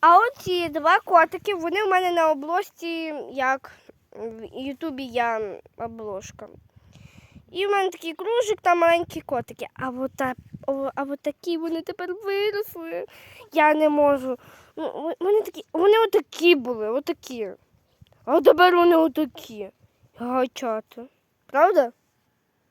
А оці два котики, вони в мене на обложці, як в Ютубі я обложка. І в мене такий кружик, там маленькі котики. А от, а от такі вони тепер виросли. Я не можу. Ну, Вони такі, вони отакі були, отакі. А тепер вони отакі. Гачати. Правда?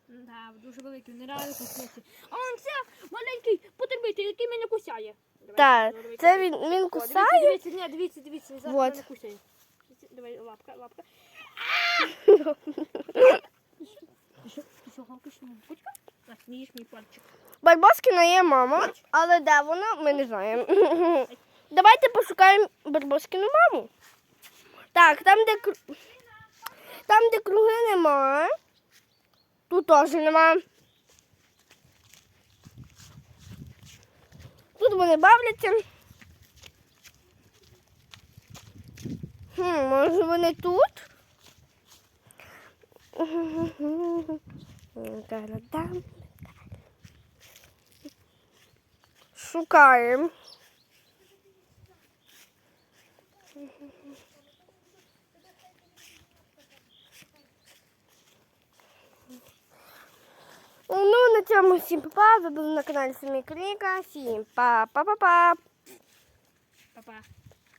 Да, дуже великий, нереально кусниці. А он це маленький потерпіть, який мене кусяє. Так, це він, він кусає. Дивіться, дивіться, ні, дивіться, дивіться, він зараз Вот. мене кусає. Давай, лапка, лапка. Їж мій пальчик. Барбоскіна є мама, але де вона, ми не знаємо. Давайте пошукаємо Барбоскіну маму. Так, там, де кру- там, де круги немає. Тут теж нема. Вони бавляться. Хм, може вони тут? Шукаємо. Ну, на цьому всім па-па. Ви були на каналі Семі Кліка. Всім па-па-па-па. Па-па.